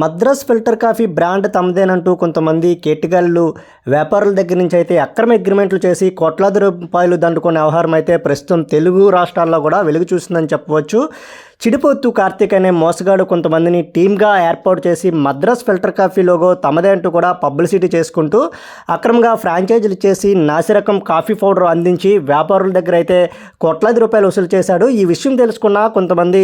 Madras filter coffee brand తమదేనంటూ కొంతమంది కేటిగాళ్ళు వ్యాపారుల దగ్గర నుంచి అయితే అక్రమ అగ్రిమెంట్లు చేసి కోట్లాది రూపాయలు దండుకునే వ్యవహారం అయితే ప్రస్తుతం తెలుగు రాష్ట్రాల్లో కూడా వెలుగు చూస్తుందని చెప్పవచ్చు. చిడిపోతు కార్తీక్ అనే మోసగాడు కొంతమందిని టీమ్గా ఏర్పాటు చేసి మద్రాస్ ఫిల్టర్ కాఫీ లోగో తమదే అంటూ కూడా పబ్లిసిటీ చేసుకుంటూ అక్రమంగా ఫ్రాంచైజీలు చేసి నాసిరకం కాఫీ పౌడర్ అందించి వ్యాపారుల దగ్గర అయితే కోట్లాది రూపాయలు వసూలు చేశాడు. ఈ విషయం తెలుసుకున్న కొంతమంది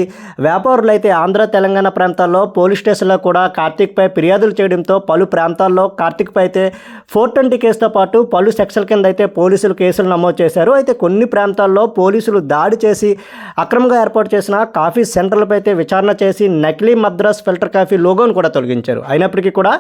వ్యాపారులు అయితే ఆంధ్ర తెలంగాణ ప్రాంతాల్లో పోలీస్ స్టేషన్లో కూడా కార్తీక్పై ఫిర్యాదులు చేయడంతో పలు ప్రాంతాల్లో కార్తీక్పై అయితే ఫోర్ ట్వంటీ కేసుతో పాటు పలు సెక్షన్ కింద అయితే పోలీసులు కేసులు నమోదు చేశారు. అయితే కొన్ని ప్రాంతాల్లో పోలీసులు దాడి చేసి అక్రమంగా ఏర్పాటు చేసిన కాఫీ సెంటర్లపై అయితే విచారణ చేసి నకిలీ మద్రాస్ ఫిల్టర్ కాఫీ లోగోను కూడా తొలగించారు. అయినప్పటికీ కూడా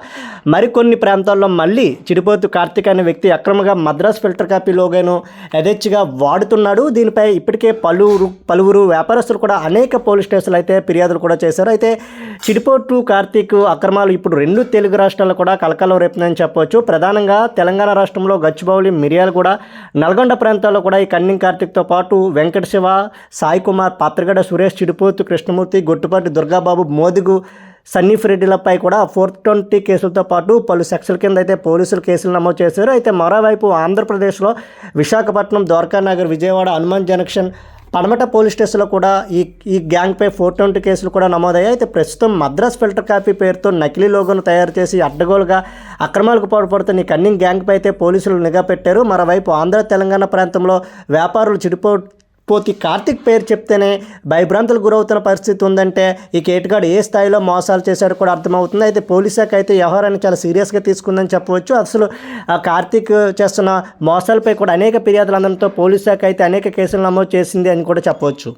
మరికొన్ని ప్రాంతాల్లో మళ్ళీ చిడిపోతు కార్తీక్ అనే వ్యక్తి అక్రమంగా మద్రాస్ ఫిల్టర్ కాఫీ లోగోను యథేచ్ఛగా వాడుతున్నాడు. దీనిపై ఇప్పటికే పలువురు పలువురు వ్యాపారస్తులు కూడా అనేక పోలీస్ స్టేషన్లు అయితే ఫిర్యాదులు కూడా చేశారు. అయితే చిడిపోటు కార్తీక్ అక్రమాలు ఇప్పుడు రెండు తెలుగు రాష్ట్రాల్లో కూడా కలకలం రేపుతుందని చెప్పవచ్చు ప్రధానంగా తెలంగాణ రాష్ట్రంలో గచ్చిబౌలి మిరియాలు కూడా నల్గొండ ప్రాంతాల్లో కూడా ఈ కన్నింగ్ కార్తీక్తో పాటు వెంకట శివ సాయి కుమార్ పాత్రగడ సురేష్ చిడిపోతు కృష్ణమూర్తి గొట్టుపాటి దుర్గాబాబు మోదుగు సన్నీఫ్ రెడ్డిలపై కూడా ఫోర్ ట్వంటీ కేసులతో పాటు పలు సెక్షల కింద అయితే పోలీసులు కేసులు నమోదు చేశారు. అయితే మరోవైపు ఆంధ్రప్రదేశ్లో విశాఖపట్నం ద్వారకా నగర్ విజయవాడ హనుమాన్ జంక్షన్ పడమట పోలీస్ స్టేషన్లో కూడా ఈ ఈ గ్యాంగ్పై ఫోర్ ట్వంటీ కేసులు కూడా నమోదయ్యాయి. అయితే ప్రస్తుతం మద్రాస్ ఫిల్టర్ కాపీ పేరుతో నకిలీ లోగోను తయారు చేసి అడ్డగోలుగా అక్రమాలకు పాల్పడుతున్న ఈ కన్నింగ్ గ్యాంగ్పై అయితే పోలీసులు నిఘా పెట్టారు. మరోవైపు ఆంధ్ర తెలంగాణ ప్రాంతంలో వ్యాపారులు చిడిపో పోతే కార్తిక్ పేరు చెప్తేనే భయభ్రాంతులు గురవుతున్న పరిస్థితి ఉందంటే ఈ కేటగాడు ఏ స్థాయిలో మోసాలు చేశాడో కూడా అర్థమవుతుంది. అయితే పోలీస్ శాఖ అయితే వ్యవహారాన్ని చాలా సీరియస్గా తీసుకుందని చెప్పవచ్చు. అసలు ఆ కార్తిక్ చేస్తున్న మోసాలపై కూడా అనేక ఫిర్యాదులు అందడంతో పోలీస్ శాఖ అయితే అనేక కేసులు నమోదు చేసింది అని కూడా చెప్పవచ్చు.